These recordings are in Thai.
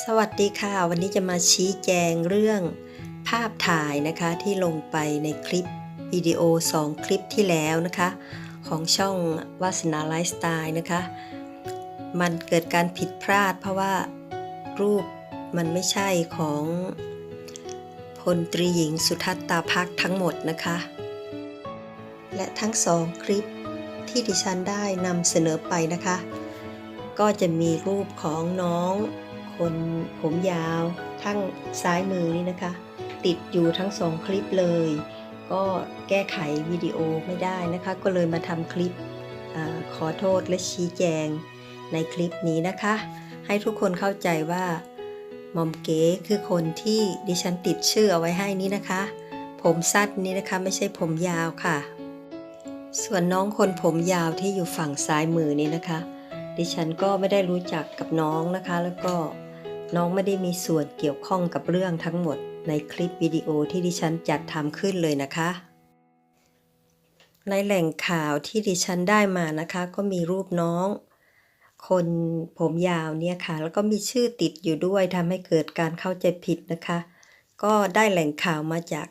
สวัสดีค่ะ วันนี้จะมาชี้แจงเรื่องภาพถ่ายนะคะที่ลงไปในคลิปวิดีโอ 2 คลิปที่แล้วนะคะ ของช่องวาสนาไลฟ์สไตล์นะคะ มันเกิดการผิดพลาดเพราะว่ารูปมันไม่ใช่ของพลตรีหญิงสุทัศตาพักทั้งหมดนะคะ และทั้งสองคลิปที่ดิฉันได้นำเสนอไปนะคะ ก็จะมีรูปของน้อง คนผมยาวทั้งซ้ายมือนี่นะคะ ติดอยู่ทั้งสองคลิปเลย ก็แก้ไขวิดีโอไม่ได้นะคะ ก็เลยมาทำคลิปอขอโทษและชี้แจงในคลิปนี้นะคะ ให้ทุกคนเข้าใจว่าหมอมเก๋คือคนที่ดิฉันติดชื่อเอาไว้ให้นี้นะคะ ผมสั้นนี้นะคะไม่ใช่ผมยาวค่ะ ส่วนน้องคนผมยาวที่อยู่ฝั่งซ้ายมือนี้นะคะ ดิฉันก็ไม่ได้รู้จักกับน้องนะคะ แล้วก็ น้องไม่ได้มีส่วนเกี่ยวข้องกับเรื่องทั้งหมดในคลิปวิดีโอที่ดิฉันจัดทำขึ้นเลยนะคะ ในแหล่งข่าวที่ดิฉันได้มานะคะ ก็มีรูปน้อง คนผมยาวเนี่ยค่ะ แล้วก็มีชื่อติดอยู่ด้วยทำให้เกิดการเข้าใจผิดนะคะ ก็ได้แหล่งข่าวมาจาก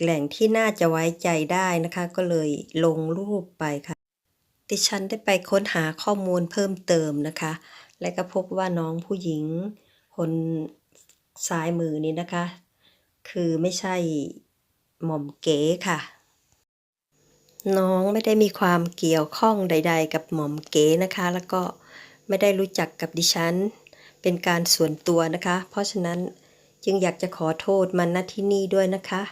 แหล่งที่น่าจะไว้ใจได้นะคะ ก็เลยลงรูปไปค่ะ ดิฉันได้ไปค้นหาข้อมูลเพิ่มเติมนะคะ และก็พบว่าน้องผู้หญิง คนซ้ายมือนี้นะคะ คือไม่ใช่หม่อมเก๋ค่ะ น้องไม่ได้มีความเกี่ยวข้องใด ๆ กับหม่อมเก๋นะคะ แล้วก็ไม่ได้รู้จักกับดิฉัน เป็นการส่วนตัวนะคะ เพราะฉะนั้นจึงอยากจะขอโทษมันณที่นี่ด้วยนะคะ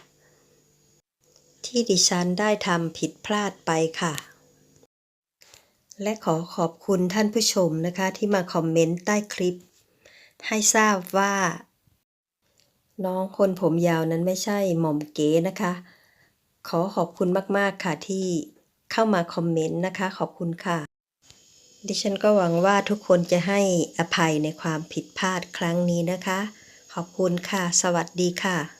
ที่ดิฉันได้ทำผิดพลาดไปค่ะ และขอขอบคุณท่านผู้ชมนะคะที่มาคอมเมนต์ใต้คลิป ให้ทราบว่า น้องคนผมยาวนั้นไม่ใช่หม่อมเก๋นะคะ ขอขอบคุณมากๆค่ะที่เข้ามาคอมเมนต์นะคะ ขอบคุณค่ะ ดิฉันก็หวังว่าทุกคนจะให้อภัยในความผิดพลาดครั้งนี้นะคะ ขอบคุณค่ะ สวัสดีค่ะ